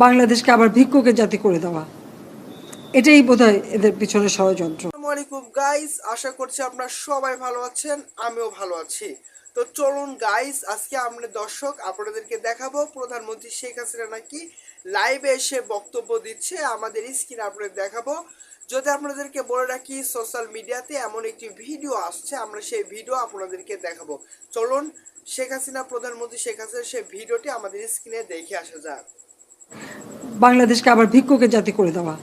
বাংলাদেশকে আবার ভিক্ষুকের জাতি করে দেওয়া। এটাই বোধহয় এদের পিছনে ষড়যন্ত্র। আলাইকুম গাইস আশা করছি আপনারা সবাই ভালো আছেন, আমিও ভালো আছি। তো চলুন গাইস আজকে আমরা দর্শক আপনাদেরকে দেখাবো, প্রধানমন্ত্রী শেখ হাসিনা নাকি লাইভে এসে বক্তব্য দিচ্ছে, আমাদের স্ক্রিনে আপনাদের দেখাবো। যদি আপনাদেরকে বলে রাখি সোশ্যাল মিডিয়াতে এমন একটি ভিডিও আসছে, আমরা সেই ভিডিও আপনাদেরকে দেখাবো। চলুন, শেখ হাসিনা, প্রধানমন্ত্রী শেখ হাসিনা, সেই ভিডিওটি আমাদের স্ক্রিনে দেখে আসা যাক। বাংলাদেশকে আবার ভিক্ষুকের জাতি করে দেওয়া।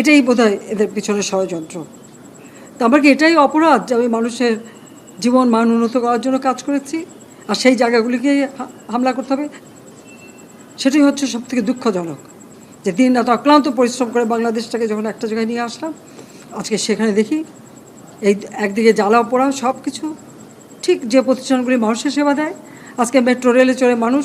এটাই বোধহয় এদের পিছনে ষড়যন্ত্র। তো আমার কি এটাই অপরাধ যে আমি মানুষের জীবন মান উন্নত করার জন্য কাজ করেছি? আর সেই জায়গাগুলিকে হামলা করতে হবে? সেটাই হচ্ছে সব থেকে দুঃখজনক। যে দিন রাত অক্লান্ত পরিশ্রম করে বাংলাদেশটাকে যখন একটা জায়গায় নিয়ে আসলাম, আজকে সেখানে দেখি এই একদিকে জ্বালা পোড়া সব কিছু ঠিক যে প্রতিষ্ঠানগুলি মানুষের সেবা দেয়, আজকে মেট্রো, রেলে চড়ে মানুষ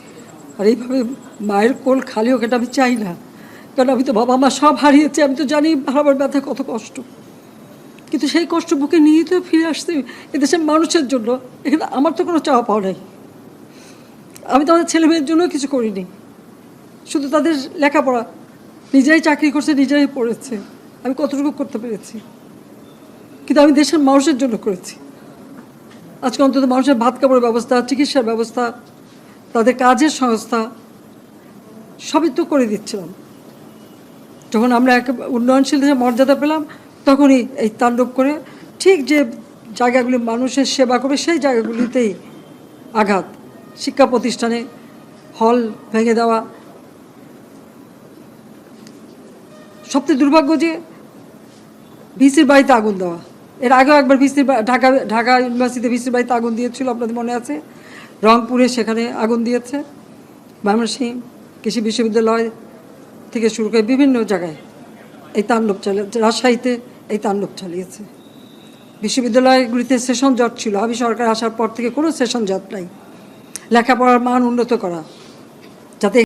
আর এইভাবে মায়ের কোল খালি হোক এটা আমি চাই না। কারণ আমি তো বাবা মা সব হারিয়েছি, আমি তো জানি হারাবার ব্যথা কত কষ্ট। কিন্তু সেই কষ্ট বুকে নিয়ে তো ফিরে আসতে এদেশের মানুষের জন্য। এখানে আমার তো কোনো চাওয়া পাওয়া নাই। আমি তো আমাদের ছেলে মেয়ের জন্য কিছু করিনি। শুধু তাদের লেখাপড়া, নিজেরাই চাকরি করছে, নিজেরাই পড়েছে। আমি কতটুকু করতে পেরেছি? কিন্তু আমি দেশের মানুষের জন্য করেছি। আজকে অন্তত মানুষের ভাত কাপড়ের ব্যবস্থা, চিকিৎসার ব্যবস্থা তাদের কাজের সংস্থা, সবই তো করে দিচ্ছিলাম। যখন আমরা এক উন্নয়নশীল দেশে মর্যাদা পেলাম, তখনই এই তাণ্ডব করে ঠিক যে জায়গাগুলি মানুষের সেবা করবে, সেই জায়গাগুলিতেই আঘাত। শিক্ষা প্রতিষ্ঠানে হল ভেঙে দেওয়া। সবচেয়ে দুর্ভাগ্য যে ভিসির বাড়িতে আগুন দেওয়া। এর আগেও একবার ভিসির ঢাকা ঢাকা ইউনিভার্সিটিতে ভিসির বাড়িতে আগুন দিয়েছিল, আপনাদের মনে আছে? রংপুরে সেখানে আগুন দিয়েছে। ময়মনসিংহ কৃষি বিশ্ববিদ্যালয় থেকে শুরু করে বিভিন্ন জায়গায় এই তাণ্ডব চালিয়েছে রাজশাহীতে এই তাণ্ডব চালিয়েছে। বিশ্ববিদ্যালয়গুলিতে সেশন জট ছিল। আমি সরকার আসার পর থেকে কোনো সেশন জট নাই। লেখাপড়ার মান উন্নত করা। যাতে